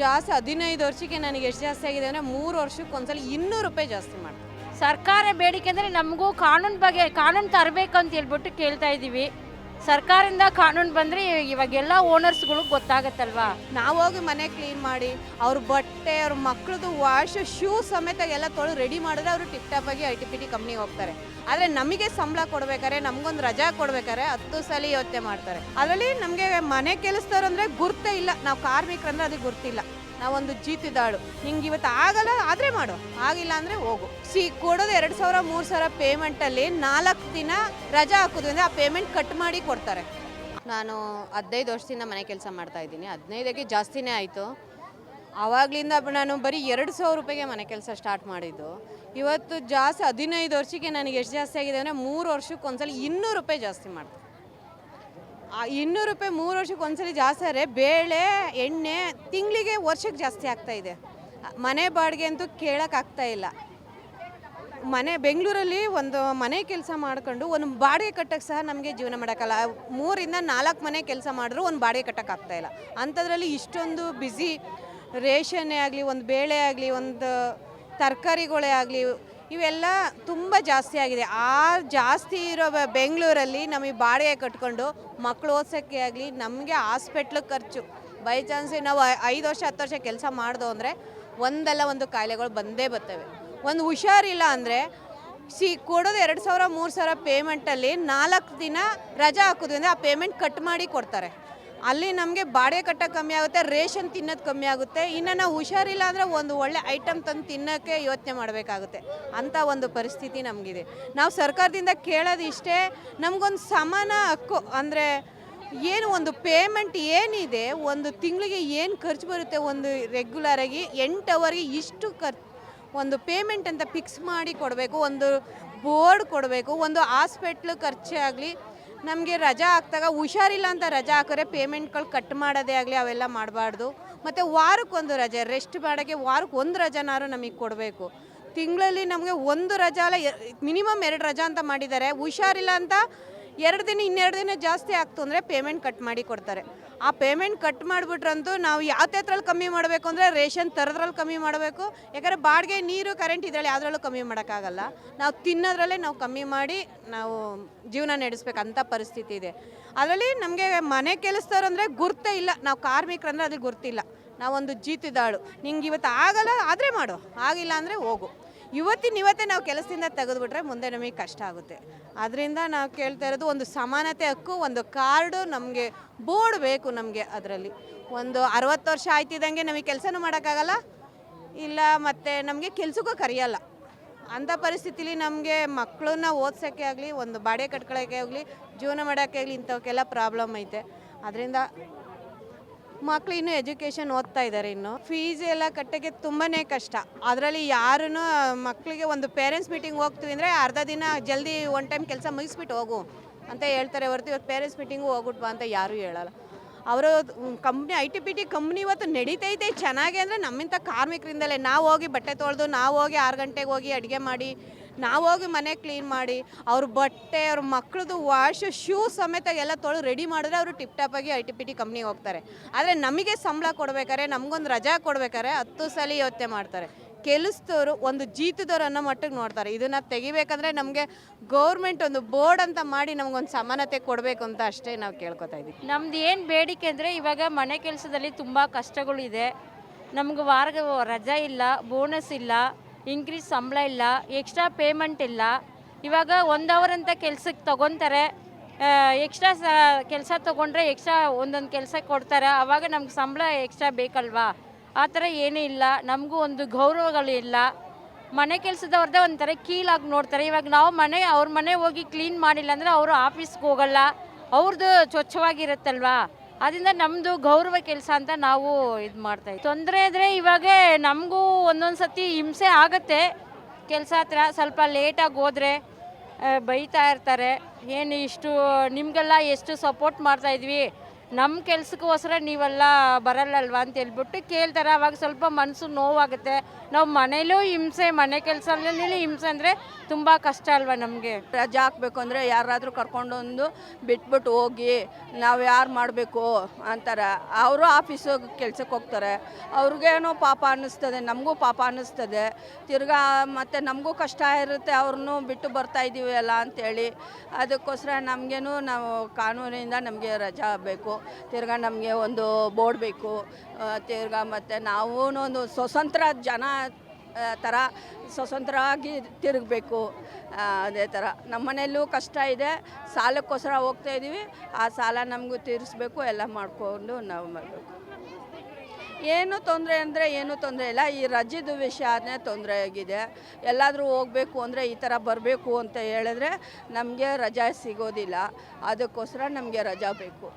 ಜಾಸ್ತಿ ಹದಿನೈದು ವರ್ಷಕ್ಕೆ ನನಗೆ ಎಷ್ಟು ಜಾಸ್ತಿ ಆಗಿದೆ ಅಂದರೆ ಮೂರು ವರ್ಷಕ್ಕೆ ಒಂದ್ಸಲ ಇನ್ನೂರು ರೂಪಾಯಿ ಜಾಸ್ತಿ ಮಾಡ್ತಾರೆ. ಸರ್ಕಾರ ಬೇಡಿಕೆ ಅಂದರೆ ನಮಗೂ ಕಾನೂನು ಬಗ್ಗೆ ಕಾನೂನು ತರಬೇಕು ಅಂತ ಹೇಳ್ಬಿಟ್ಟು ಕೇಳ್ತಾ ಇದ್ದೀವಿ. ಸರ್ಕಾರದಿಂದ ಕಾನೂನು ಬಂದರೆ ಇವಾಗೆಲ್ಲ ಓನರ್ಸ್ಗಳು ಗೊತ್ತಾಗತ್ತಲ್ವಾ? ನಾವು ಹೋಗಿ ಮನೆ ಕ್ಲೀನ್ ಮಾಡಿ, ಅವ್ರ ಬಟ್ಟೆ, ಅವ್ರ ಮಕ್ಳದ್ದು ವಾಶ್ ಶೂ ಸಮೇತ ಎಲ್ಲ ತೊಳೆದು ರೆಡಿ ಮಾಡಿದ್ರೆ ಅವರು ಟಿಪ್ ಟಾಪ್ ಆಗಿ ಐ ಟಿ ಪಿ ಟಿ ಕಂಪ್ನಿಗೆ ಹೋಗ್ತಾರೆ. ಆದರೆ ನಮಗೆ ಸಂಬಳ ಕೊಡ್ಬೇಕಾರೆ ನಮಗೊಂದು ರಜಾ ಕೊಡ್ಬೇಕಾರೆ ಹತ್ತು ಸಲ ಯೋಚನೆ ಮಾಡ್ತಾರೆ. ಅದರಲ್ಲಿ ನಮಗೆ ಮನೆ ಕೆಲಸದವ್ರು ಅಂದರೆ ಗುರ್ತೇ ಇಲ್ಲ. ನಾವು ಕಾರ್ಮಿಕರಂದ್ರೆ ಅದಕ್ಕೆ ಗುರ್ತಿಲ್ಲ. ನಾವೊಂದು ಜೀತಿದಾಳು. ಹಿಂಗೆ ಇವತ್ತು ಆಗಲ್ಲ ಮಾಡು. ಆಗಿಲ್ಲ ಅಂದರೆ ಹೋಗು. ಸಿ, ಕೊಡೋದು ಎರಡು ಸಾವಿರ, ಮೂರು ಸಾವಿರ ಪೇಮೆಂಟಲ್ಲಿ ನಾಲ್ಕು ದಿನ ರಜಾ ಹಾಕೋದ್ರಿಂದ ಆ ಪೇಮೆಂಟ್ ಕಟ್ ಮಾಡಿ ಕೊಡ್ತಾರೆ. ನಾನು ಹದಿನೈದು ವರ್ಷದಿಂದ ಮನೆ ಕೆಲಸ ಮಾಡ್ತಾ ಇದ್ದೀನಿ. ಹದಿನೈದಕ್ಕೆ ಜಾಸ್ತಿನೇ ಆಯಿತು. ಆವಾಗಲಿಂದ ನಾನು ಬರೀ ಎರಡು ಸಾವಿರ ರೂಪಾಯಿಗೆ ಮನೆ ಕೆಲಸ ಸ್ಟಾರ್ಟ್ ಮಾಡಿದ್ದು. ಇವತ್ತು ಜಾಸ್ತಿ, ಹದಿನೈದು ವರ್ಷಕ್ಕೆ ನನಗೆ ಎಷ್ಟು ಜಾಸ್ತಿ ಆಗಿದೆ ಅಂದರೆ ಮೂರು ವರ್ಷಕ್ಕೆ ಒಂದ್ಸಲ ಇನ್ನೂರು ರೂಪಾಯಿ ಜಾಸ್ತಿ ಮಾಡ್ತಾರೆ ಆ ಇನ್ನೂರು ರೂಪಾಯಿ ಮೂರು ವರ್ಷಕ್ಕೆ ಒಂದ್ಸಲಿ ಜಾಸ್ತಿ ಆದರೆ ಬೇಳೆ, ಎಣ್ಣೆ ತಿಂಗಳಿಗೆ ವರ್ಷಕ್ಕೆ ಜಾಸ್ತಿ ಆಗ್ತಾಯಿದೆ ಮನೆ ಬಾಡಿಗೆ ಅಂತೂ ಕೇಳೋಕ್ಕಾಗ್ತಾ ಇಲ್ಲ. ಮನೆ ಬೆಂಗಳೂರಲ್ಲಿ ಒಂದು ಮನೆ ಕೆಲಸ ಮಾಡ್ಕೊಂಡು ಒಂದು ಬಾಡಿಗೆ ಕಟ್ಟಕ್ಕೆ ಸಹ ನಮಗೆ ಜೀವನ ಮಾಡೋಕ್ಕಲ್ಲ. ಮೂರಿಂದ ನಾಲ್ಕು ಮನೆ ಕೆಲಸ ಮಾಡಿದ್ರು ಒಂದು ಬಾಡಿಗೆ ಕಟ್ಟೋಕ್ಕಾಗ್ತಾ ಇಲ್ಲ. ಅಂಥದ್ರಲ್ಲಿ ಇಷ್ಟೊಂದು ಬ್ಯುಸಿ ರೇಷನ್ನೇ ಆಗಲಿ, ಒಂದು ಬೇಳೆ ಆಗಲಿ, ಒಂದು ತರಕಾರಿಗಳೇ ಆಗಲಿ, ಇವೆಲ್ಲ ತುಂಬ ಜಾಸ್ತಿ ಆಗಿದೆ. ಆ ಜಾಸ್ತಿ ಇರೋ ಬೆಂಗಳೂರಲ್ಲಿ ನಮಗೆ ಬಾಡಿಗೆ ಕಟ್ಕೊಂಡು ಮಕ್ಕಳು ಓದ್ಸೋಕ್ಕೆ ಆಗಲಿ, ನಮಗೆ ಹಾಸ್ಪಿಟ್ಲಿಗೆ ಖರ್ಚು. ಬೈ ಚಾನ್ಸ್ ನಾವು ಐದು ವರ್ಷ, ಹತ್ತು ವರ್ಷ ಕೆಲಸ ಮಾಡಿದೋ ಅಂದರೆ ಒಂದಲ್ಲ ಒಂದು ಕಾಯಿಲೆಗಳು ಬಂದೇ ಬರ್ತವೆ. ಒಂದು ಹುಷಾರಿಲ್ಲ ಅಂದರೆ ಸಿ ಕೊಡೋದು ಎರಡು ಸಾವಿರ, ಮೂರು ಸಾವಿರ ಪೇಮೆಂಟಲ್ಲಿ ನಾಲ್ಕು ದಿನ ರಜಾ ಹಾಕೋದ್ರಿಂದ ಆ ಪೇಮೆಂಟ್ ಕಟ್ ಮಾಡಿ ಕೊಡ್ತಾರೆ. ಅಲ್ಲಿ ನಮಗೆ ಬಾಡಿಗೆ ಕಟ್ಟೋಕ್ಕೆ ಕಮ್ಮಿ ಆಗುತ್ತೆ, ರೇಷನ್ ತಿನ್ನೋದು ಕಮ್ಮಿ ಆಗುತ್ತೆ. ಇನ್ನು ನಾವು ಹುಷಾರಿಲ್ಲ ಅಂದರೆ ಒಂದು ಒಳ್ಳೆ ಐಟಮ್ ತಂದು ತಿನ್ನೋಕ್ಕೆ ಯೋಚನೆ ಮಾಡಬೇಕಾಗುತ್ತೆ. ಅಂಥ ಒಂದು ಪರಿಸ್ಥಿತಿ ನಮಗಿದೆ. ನಾವು ಸರ್ಕಾರದಿಂದ ಕೇಳೋದು ಇಷ್ಟೇ, ನಮಗೊಂದು ಸಮಾನ ಹಕ್ಕು ಅಂದರೆ ಏನು ಒಂದು ಪೇಮೆಂಟ್ ಏನಿದೆ, ಒಂದು ತಿಂಗಳಿಗೆ ಏನು ಖರ್ಚು ಬರುತ್ತೆ ಒಂದು ರೆಗ್ಯುಲರಾಗಿ ಎಂಟು ಅವರ್ಗೆ ಇಷ್ಟು ಖರ್, ಒಂದು ಪೇಮೆಂಟ್ ಅಂತ ಫಿಕ್ಸ್ ಮಾಡಿ ಕೊಡಬೇಕು, ಒಂದು ಬೋರ್ಡ್ ಕೊಡಬೇಕು, ಒಂದು ಹಾಸ್ಪಿಟ್ಲ್ ಖರ್ಚೇ ಆಗಲಿ, ನಮಗೆ ರಜಾ ಹಾಕ್ದಾಗ ಹುಷಾರಿಲ್ಲ ಅಂತ ರಜಾ ಹಾಕಿದ್ರೆ ಪೇಮೆಂಟ್ಗಳು ಕಟ್ ಮಾಡೋದೇ ಆಗಲಿ, ಅವೆಲ್ಲ ಮಾಡಬಾರ್ದು. ಮತ್ತು ವಾರಕ್ಕೊಂದು ರಜೆ ರೆಸ್ಟ್ ಮಾಡೋಕ್ಕೆ ವಾರಕ್ಕೆ ಒಂದು ರಜಾನಾರು ನಮಗೆ ಕೊಡಬೇಕು. ತಿಂಗಳಲ್ಲಿ ನಮಗೆ ಒಂದು ರಜಾ ಅಲ್ಲ ಮಿನಿಮಮ್ ಎರಡು ರಜಾ ಅಂತ ಮಾಡಿದ್ದಾರೆ. ಹುಷಾರಿಲ್ಲ ಅಂತ ಎರಡು ದಿನ, ಇನ್ನೆರಡು ದಿನ ಜಾಸ್ತಿ ಆಗ್ತು ಅಂದರೆ ಪೇಮೆಂಟ್ ಕಟ್ ಮಾಡಿ ಕೊಡ್ತಾರೆ. ಆ ಪೇಮೆಂಟ್ ಕಟ್ ಮಾಡಿಬಿಟ್ರಂತೂ ನಾವು ಯಾವ ಕಮ್ಮಿ ಮಾಡಬೇಕು ಅಂದರೆ ರೇಷನ್ ತರದ್ರಲ್ಲಿ ಕಮ್ಮಿ ಮಾಡಬೇಕು. ಯಾಕಂದರೆ ಬಾಡಿಗೆ, ನೀರು ಕರೆಂಟ್ ಇದರಲ್ಲಿ ಯಾವುದ್ರಲ್ಲೂ ಕಮ್ಮಿ ಮಾಡೋಕ್ಕಾಗಲ್ಲ. ನಾವು ತಿನ್ನೋದ್ರಲ್ಲೇ ನಾವು ಕಮ್ಮಿ ಮಾಡಿ ನಾವು ಜೀವನ ನಡೆಸ್ಬೇಕು ಅಂಥ ಪರಿಸ್ಥಿತಿ ಇದೆ. ಅದರಲ್ಲಿ ನಮಗೆ ಮನೆ ಕೆಲಸದವ್ರು ಅಂದರೆ ಗುರ್ತೇ ಇಲ್ಲ. ನಾವು ಕಾರ್ಮಿಕರಂದ್ರೆ ಅದು ಗುರ್ತಿಲ್ಲ. ನಾವೊಂದು ಜೀತಿದಾಳು. ನಿಂಗೆ ಇವತ್ತು ಆಗಲ್ಲ, ಆದರೆ ಮಾಡು. ಆಗಿಲ್ಲ ಅಂದರೆ ಹೋಗು. ಇವತ್ತಿನ ಇವತ್ತೇ ನಾವು ಕೆಲಸದಿಂದ ತೆಗೆದುಬಿಟ್ರೆ ಮುಂದೆ ನಮಗೆ ಕಷ್ಟ ಆಗುತ್ತೆ. ಅದರಿಂದ ನಾವು ಕೇಳ್ತಾ ಇರೋದು ಒಂದು ಸಮಾನತೆ ಹಕ್ಕು, ಒಂದು ಕಾರ್ಡು ನಮಗೆ ಬೋರ್ಡ್ ಬೇಕು ನಮಗೆ ಅದರಲ್ಲಿ. ಒಂದು ಅರವತ್ತು ವರ್ಷ ಆಯ್ತಿದ್ದಂಗೆ ನಮಗೆ ಕೆಲಸನೂ ಮಾಡೋಕ್ಕಾಗಲ್ಲ, ಇಲ್ಲ ಮತ್ತು ನಮಗೆ ಕೆಲಸಕ್ಕೂ ಕರೆಯಲ್ಲ. ಅಂಥ ಪರಿಸ್ಥಿತಿಲಿ ನಮಗೆ ಮಕ್ಕಳನ್ನ ಓದ್ಸೋಕ್ಕೆ ಆಗಲಿ, ಒಂದು ಬಾಡಿಗೆ ಕಟ್ಕೊಳ್ಳೋಕ್ಕೆ ಆಗಲಿ, ಜೀವನ ಮಾಡೋಕ್ಕೆ ಆಗಲಿ ಇಂಥವಕ್ಕೆಲ್ಲ ಪ್ರಾಬ್ಲಮ್ ಐತೆ. ಅದರಿಂದ ಮಕ್ಳು ಇನ್ನೂ ಎಜುಕೇಷನ್ ಓದ್ತಾ ಇದ್ದಾರೆ ಇನ್ನು. ಫೀಸ್ ಎಲ್ಲ ಕಟ್ಟೋಕ್ಕೆ ತುಂಬಾ ಕಷ್ಟ. ಅದರಲ್ಲಿ ಯಾರೂ ಮಕ್ಕಳಿಗೆ ಒಂದು ಪೇರೆಂಟ್ಸ್ ಮೀಟಿಂಗ್ ಹೋಗ್ತೀವಿ ಅಂದರೆ ಅರ್ಧ ದಿನ ಜಲ್ದಿ ಒನ್ ಟೈಮ್ ಕೆಲಸ ಮುಗಿಸ್ಬಿಟ್ಟು ಹೋಗು ಅಂತ ಹೇಳ್ತಾರೆ ಹೊರತು ಇವತ್ತು ಪೇರೆಂಟ್ಸ್ ಮೀಟಿಂಗು ಹೋಗ್ಬಿಟ್ಟು ಅಂತ ಯಾರೂ ಹೇಳಲ್ಲ. ಅವರು company I T P T company ಇವತ್ತು ನಡೀತೈತೆ, ಚೆನ್ನಾಗಿ ಅಂದರೆ ನಮ್ಮಿಂಥ ಕಾರ್ಮಿಕರಿಂದಲೇ. ನಾವು ಹೋಗಿ ಬಟ್ಟೆ ತೊಳೆದು, ನಾವು ಹೋಗಿ ಆರು ಗಂಟೆಗೆ ಹೋಗಿ ಅಡುಗೆ ಮಾಡಿ ನಾವು ಹೋಗಿ ಮನೆ ಕ್ಲೀನ್ ಮಾಡಿ, ಅವ್ರ ಬಟ್ಟೆ, ಅವ್ರ ಮಕ್ಳದ್ದು ವಾಶ್ ಶೂ ಸಮೇತ ಎಲ್ಲ ತೊಳೆದು ರೆಡಿ ಮಾಡಿದ್ರೆ ಅವರು ಟಿಪ್ ಟಾಪ್ ಆಗಿ ಐ ಟಿ ಪಿ ಟಿ ಕಂಪ್ನಿಗೆ ಹೋಗ್ತಾರೆ. ಆದರೆ ನಮಗೆ ಸಂಬಳ ಕೊಡ್ಬೇಕಾರೆ ನಮಗೊಂದು ರಜಾ ಕೊಡ್ಬೇಕಾರೆ ಹತ್ತು ಸಲ ಯೋಚನೆ ಮಾಡ್ತಾರೆ. ಕೆಲಸದವರು ಒಂದು ಜೀತದವ್ರು ಅನ್ನೋ ಮಟ್ಟಿಗೆ ನೋಡ್ತಾರೆ. ಇದನ್ನು ತೆಗಿಬೇಕಂದ್ರೆ ನಮಗೆ ಗೌರ್ಮೆಂಟ್ ಒಂದು ಬೋರ್ಡ್ ಅಂತ ಮಾಡಿ ನಮಗೊಂದು ಸಮಾನತೆ ಕೊಡಬೇಕು ಅಂತ ಅಷ್ಟೇ ನಾವು ಕೇಳ್ಕೊತಾ ಇದ್ದೀವಿ ನಮ್ದು ಏನು ಬೇಡಿಕೆ ಅಂದರೆ ಇವಾಗ ಮನೆ ಕೆಲಸದಲ್ಲಿ ತುಂಬ ಕಷ್ಟಗಳಿದೆ ನಮ್ಗೆ ವಾರ ರಜಾ ಇಲ್ಲ ಬೋನಸ್ ಇಲ್ಲ. ಇನ್ಕ್ರೀಸ್ ಸಂಬಳ ಇಲ್ಲ ಎಕ್ಸ್ಟ್ರಾ ಪೇಮೆಂಟ್ ಇಲ್ಲ. ಇವಾಗ ಒಂದು ಅವರ್ ಅಂತ ಕೆಲ್ಸಕ್ಕೆ ತಗೊತಾರೆ. ಎಕ್ಸ್ಟ್ರಾ ಕೆಲಸ ತೊಗೊಂಡ್ರೆ ಎಕ್ಸ್ಟ್ರಾ ಒಂದೊಂದು ಕೆಲಸ ಕೊಡ್ತಾರೆ. ಆವಾಗ ನಮ್ಗೆ ಸಂಬಳ ಎಕ್ಸ್ಟ್ರಾ ಬೇಕಲ್ವಾ? ಆ ಥರ ಏನೂ ಇಲ್ಲ. ನಮಗೂ ಒಂದು ಗೌರವಗಳು ಇಲ್ಲ. ಮನೆ ಕೆಲಸದವ್ರದ್ದೇ ಒಂಥರ ಕೀಲಾಗಿ ನೋಡ್ತಾರೆ. ಇವಾಗ ನಾವು ಮನೆ, ಅವ್ರ ಮನೆ ಹೋಗಿ ಕ್ಲೀನ್ ಮಾಡಿಲ್ಲ ಅಂದರೆ ಅವರು ಆಫೀಸ್ಗೆ ಹೋಗಲ್ಲ. ಅವ್ರದ್ದು ಸ್ವಚ್ಛವಾಗಿರುತ್ತಲ್ವಾ? ಅದರಿಂದ ನಮ್ಮದು ಗೌರವ ಕೆಲಸ ಅಂತ ನಾವು ಇದು ಮಾಡ್ತಾ ತೊಂದರೆ ಇದ್ರೆ ಇವಾಗ ನಮಗೂ ಒಂದೊಂದು ಸತಿ ಹಿಂಸೆ ಆಗುತ್ತೆ. ಕೆಲಸ ಹತ್ರ ಸ್ವಲ್ಪ ಲೇಟಾಗಿ ಹೋದರೆ ಬೈತಾ ಇರ್ತಾರೆ. ಏನು ಇಷ್ಟು, ನಿಮಗೆಲ್ಲ ಎಷ್ಟು ಸಪೋರ್ಟ್ ಮಾಡ್ತಾ ಇದ್ವಿ? ನಮ್ಮ ಕೆಲಸಕ್ಕೋಸ್ಕರ ನೀವೆಲ್ಲ ಬರಲ್ಲಲ್ವಾ ಅಂತ ಹೇಳ್ಬಿಟ್ಟು ಕೇಳ್ತಾರೆ. ಅವಾಗ ಸ್ವಲ್ಪ ಮನಸ್ಸು ನೋವಾಗುತ್ತೆ. ನಾವು ಮನೇಲೂ ಹಿಂಸೆ, ಮನೆ ಕೆಲಸದಲ್ಲಿ ಹಿಂಸೆ ಅಂದರೆ ತುಂಬ ಕಷ್ಟ ಅಲ್ವಾ ನಮಗೆ. ರಜೆ ಹಾಕಬೇಕು ಅಂದರೆ ಯಾರಾದರೂ ಕರ್ಕೊಂಡೊಂದು ಬಿಟ್ಬಿಟ್ಟು ಹೋಗಿ ನಾವು ಯಾರು ಮಾಡಬೇಕು ಅಂತಾರೆ. ಅವರು ಆಫೀಸಿಗೆ ಕೆಲಸಕ್ಕೆ ಹೋಗ್ತಾರೆ. ಅವ್ರಿಗೇನೋ ಪಾಪ ಅನ್ನಿಸ್ತದೆ, ನಮಗೂ ಪಾಪ ಅನ್ನಿಸ್ತದೆ. ತಿರ್ಗಾ ಮತ್ತು ನಮಗೂ ಕಷ್ಟ ಇರುತ್ತೆ ಅವ್ರನ್ನೂ ಬಿಟ್ಟು ಬರ್ತಾ ಇದ್ದೀವಿ ಅಲ್ಲ ಅಂತೇಳಿ. ಅದಕ್ಕೋಸ್ಕರ ನಮಗೇನು ನಾವು ಕಾನೂನಿಂದ ನಮಗೆ ರಜಾ ಬೇಕು. ತಿರ್ಗಾ ನಮಗೆ ಒಂದು ಬೋರ್ಡ್ ಬೇಕು. ತಿರ್ಗಾ ಮತ್ತು ನಾವು ಒಂದು ಸ್ವತಂತ್ರ ಜನ ಥರ ಸ್ವತಂತ್ರವಾಗಿ ತಿರುಗಬೇಕು. ಅದೇ ಥರ ನಮ್ಮ ಮನೆಯಲ್ಲೂ ಕಷ್ಟ ಇದೆ. ಸಾಲಕ್ಕೋಸ್ಕರ ಹೋಗ್ತಾ ಇದ್ದೀವಿ ಆ ಸಾಲ ನಮಗೂ ತೀರಿಸ್ಬೇಕು, ಎಲ್ಲ ಮಾಡಿಕೊಂಡು ನಾವು ಮಾಡಬೇಕು. ಏನು ತೊಂದರೆ ಅಂದರೆ ಏನೂ ತೊಂದರೆ ಇಲ್ಲ. ಈ ರಜೆದು ವಿಷಯನೇ ತೊಂದರೆ ಆಗಿದೆ. ಎಲ್ಲಾದರೂ ಹೋಗಬೇಕು ಅಂದರೆ ಈ ಥರ ಬರಬೇಕು ಅಂತ ಹೇಳಿದ್ರೆ ನಮಗೆ ರಜಾ ಸಿಗೋದಿಲ್ಲ. ಅದಕ್ಕೋಸ್ಕರ ನಮಗೆ ರಜಾ ಬೇಕು.